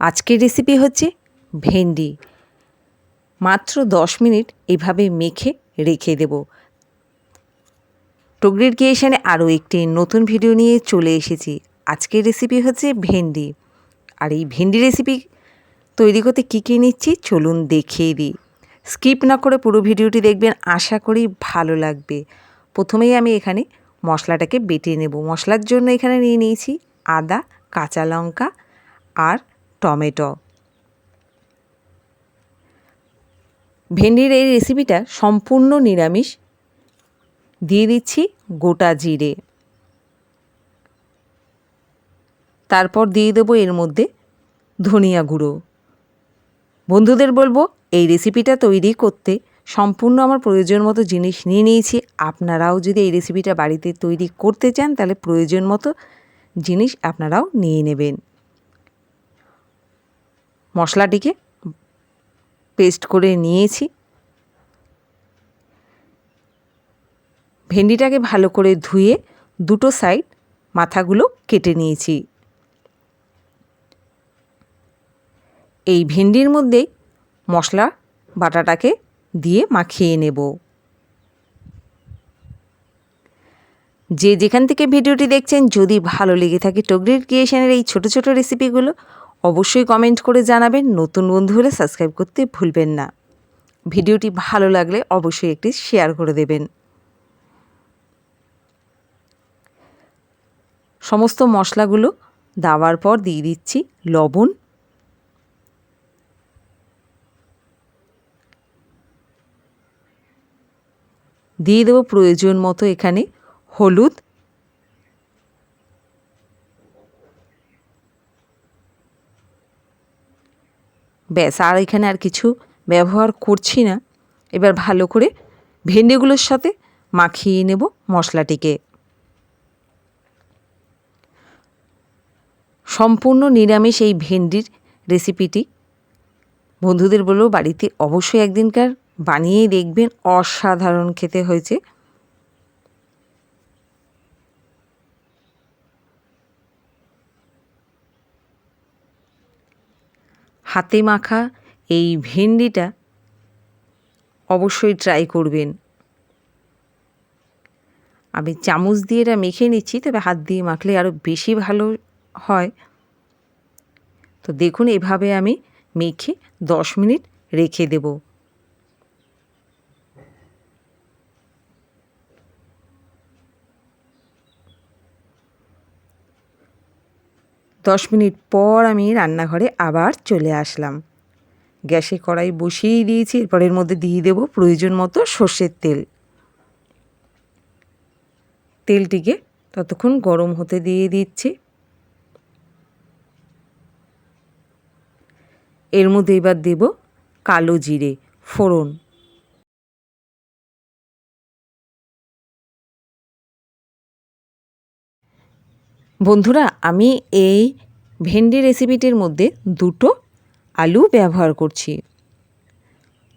আজকের রেসিপি হচ্ছে ভেন্ডি। মাত্র দশ মিনিট এভাবে মেখে রেখে দেব। টগরির ক্রিয়েশনে আরও একটি নতুন ভিডিও নিয়ে চলে এসেছি। আজকের রেসিপি হচ্ছে ভেন্ডি। আর এই ভেন্ডি রেসিপি তৈরি করতে কী কী নিচ্ছি চলুন দেখিয়ে দিই। স্কিপ না করে পুরো ভিডিওটি দেখবেন, আশা করি ভালো লাগবে। প্রথমেই আমি এখানে মশলাটাকে বেটে নেব। মশলার জন্য এখানে নিয়ে নিয়েছি আদা, কাঁচা লঙ্কা আর টমেটো। ভেন্ডির এই রেসিপিটা সম্পূর্ণ নিরামিষ। দিয়ে দিচ্ছি গোটা জিরে। তারপর দিয়ে দেবো এর মধ্যে ধনিয়া গুঁড়ো। বন্ধুদের বলব, এই রেসিপিটা তৈরি করতে সম্পূর্ণ আমার প্রয়োজন মতো জিনিস নিয়ে নিয়েছি। আপনারাও যদি এই রেসিপিটা বাড়িতে তৈরি করতে চান, তাহলে প্রয়োজন মতো জিনিস আপনারাও নিয়ে নেবেন। মশলাটিকে পেস্ট করে নিয়েছি। ভেন্ডিটাকে ভালো করে ধুয়ে দুটো সাইড মাথাগুলো কেটে নিয়েছি। এই ভেন্ডির মধ্যেই মশলা বাটাটাকে দিয়ে মাখিয়ে নেব। যে যেখান থেকে ভিডিওটি দেখছেন, যদি ভালো লেগে থাকে টগরির ক্রিয়েশনের এই ছোট ছোট রেসিপিগুলো অবশ্যই কমেন্ট করে জানাবেন। নতুন বন্ধু হলে সাবস্ক্রাইব করতে ভুলবেন না। ভিডিওটি ভালো লাগলে অবশ্যই একটি শেয়ার করে দেবেন। সমস্ত মশলাগুলো দেওয়ার পর দিয়ে দিচ্ছি লবণ। দিয়ে দেবো প্রয়োজন মতো এখানে হলুদ ব্যাস, আর এখানে আর কিছু ব্যবহার করছি না। এবার ভালো করে ভেন্ডিগুলোর সাথে মাখিয়ে নেব মশলাটিকে। সম্পূর্ণ নিরামিষ এই ভেন্ডির রেসিপিটি। বন্ধুদের বলব, বাড়িতে অবশ্যই একদিনকার বানিয়েই দেখবেন, অসাধারণ খেতে হয়েছে। হাতে মাখা এই ভেন্ডিটা অবশ্যই ট্রাই করবেন। আমি চামচ দিয়ে এটা মেখে নিচ্ছি, তবে হাত দিয়ে মাখলে আরও বেশি ভালো হয়। তো দেখুন, এভাবে আমি মেখে দশ মিনিট রেখে দেব। দশ মিনিট পর আমি রান্নাঘরে আবার চলে আসলাম। গ্যাসে কড়াই বসিয়েই দিয়েছি, এরপর এর মধ্যে দিয়ে দেবো প্রয়োজন মতো সর্ষের তেল। তেলটিকে ততক্ষণ গরম হতে দিয়ে দিচ্ছি। এর মধ্যে এবার দেব কালো জিরে, ফোড়ন। বন্ধুরা, আমি এই ভেন্ডি রেসিপিটির মধ্যে দুটো আলু ব্যবহার করছি।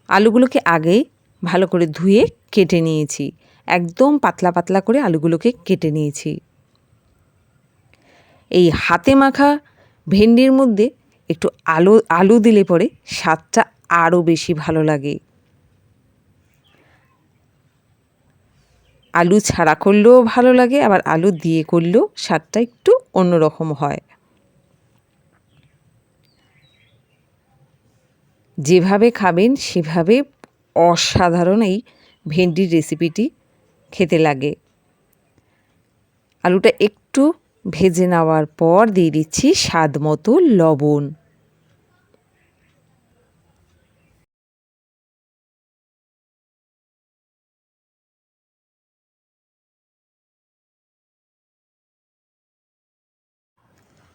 আলুগুলোকে আগেই ভালো করে ধুয়ে কেটে নিয়েছি। একদম পাতলা পাতলা করে আলুগুলোকে কেটে নিয়েছি। এই হাতে মাখা ভেন্ডির মধ্যে একটু আলু আলু দিলে পরে স্বাদটা আরও বেশি ভালো লাগে। আলু ছাড়া করলেও ভালো লাগে, আবার আলু দিয়ে করলেও স্বাদটা একটু অন্যরকম হয়। যেভাবে খাবেন সেভাবে অসাধারণ এই ভেন্ডির রেসিপিটি খেতে লাগে। আলুটা একটু ভেজে নেওয়ার পর দিয়ে দিচ্ছি স্বাদ মতো লবণ।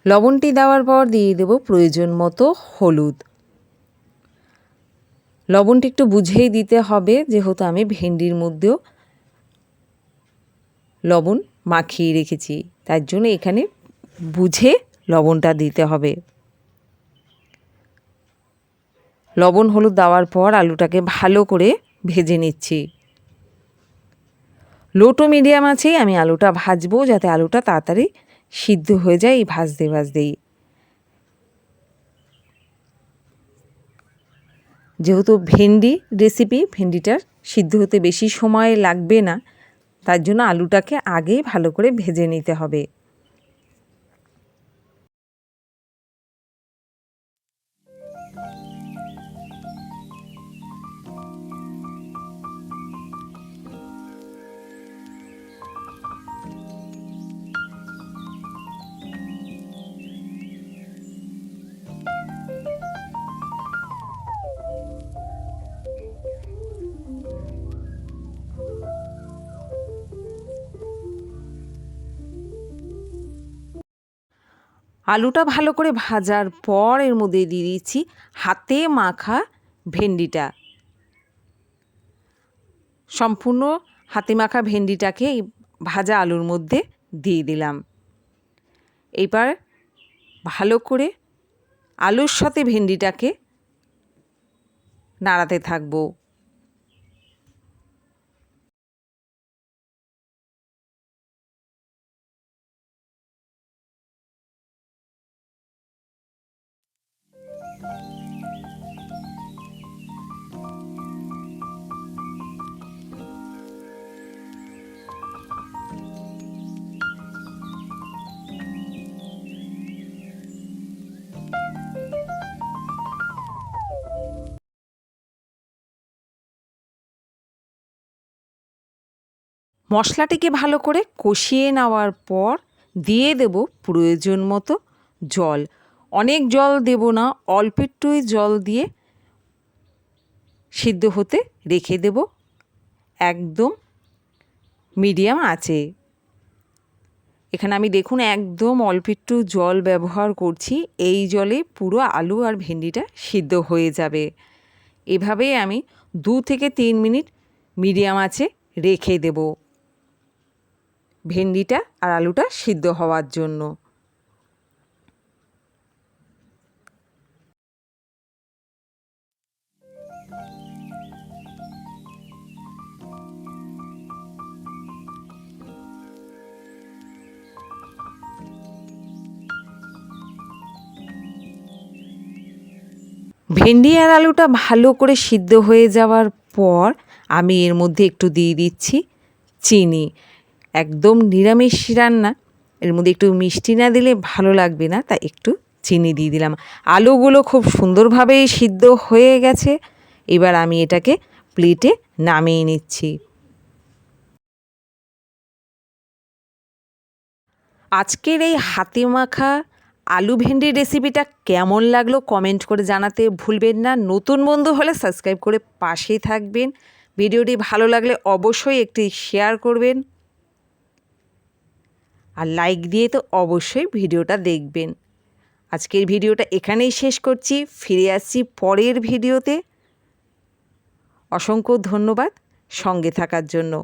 লবণটি দেওয়ার পর দিয়ে দেব প্রয়োজন মতো হলুদ। লবণটি একটু বুঝেই দিতে হবে, যেহেতু আমি ভেন্ডির মধ্যেও লবণ মাখিয়ে রেখেছি, তার জন্য এখানে বুঝে লবণটা দিতে হবে। লবণ হলুদ দেওয়ার পর আলুটাকে ভালো করে ভেজে নিচ্ছি। লো টু মিডিয়াম আছেই আমি আলুটা ভাজবো, যাতে আলুটা তাড়াতাড়ি সিদ্ধ হয়ে যায়, এই ভাজতে ভাজতেই। যেহেতু ভেন্ডি রেসিপি ভেন্ডিটার সিদ্ধ হতে বেশি সময় লাগবে না, তার জন্য আলুটাকে আগেই ভালো করে ভেজে নিতে হবে। আলুটা ভালো করে ভাজার পর এর মধ্যে দিয়ে দিচ্ছি হাতে মাখা ভেন্ডিটা। সম্পূর্ণ হাতে মাখা ভেন্ডিটাকে এই ভাজা আলুর মধ্যে দিয়ে দিলাম। এবার ভালো করে আলুর সাথে ভেন্ডিটাকে নাড়াতে থাকব। মশলাটিকে ভালো করে কষিয়ে নেওয়ার পর দিয়ে দেব প্রয়োজন মতো জল। অনেক জল দেব না, অল্প একটুই জল দিয়ে সিদ্ধ হতে রেখে দেব। একদম মিডিয়াম আছে। এখানে আমি দেখুন একদম অল্প একটু জল ব্যবহার করছি, এই জলে পুরো আলু আর ভেন্ডিটা সিদ্ধ হয়ে যাবে। এভাবেই আমি দু থেকে তিন মিনিট মিডিয়াম আছে রেখে দেবো। ভেন্ডিটা আর আলুটা সিদ্ধ হওয়ার জন্য। ভেন্ডি আর আলুটা ভালো করে সিদ্ধ হয়ে যাওয়ার পর আমি এর মধ্যে একটু দিয়ে দিচ্ছি চিনি। একদম নিরামিষ রান্না। এর মধ্যে একটু মিষ্টি না দিলে ভালো লাগবে না, তাই একটু চিনি দিয়ে দিলাম। আলুগুলো খুব সুন্দরভাবেই সিদ্ধ হয়ে গেছে। এবার আমি এটাকে প্লেটে নামিয়ে নিচ্ছি। আজকের এই হাতে মাখা আলু ভেন্ডির রেসিপিটা কেমন লাগল কমেন্ট করে জানাতে ভুলবেন না। নতুন বন্ধু হলে সাবস্ক্রাইব করে পাশেই থাকবেন। ভিডিওটি ভালো লাগলে অবশ্যই একটি শেয়ার করবেন। আর লাইক দিয়ে তো অবশ্যই ভিডিওটা দেখবেন। আজকের ভিডিওটা এখানেই শেষ করছি। ফিরে আসছি পরের ভিডিওতে। অসংখ্য ধন্যবাদ সঙ্গে থাকার জন্য।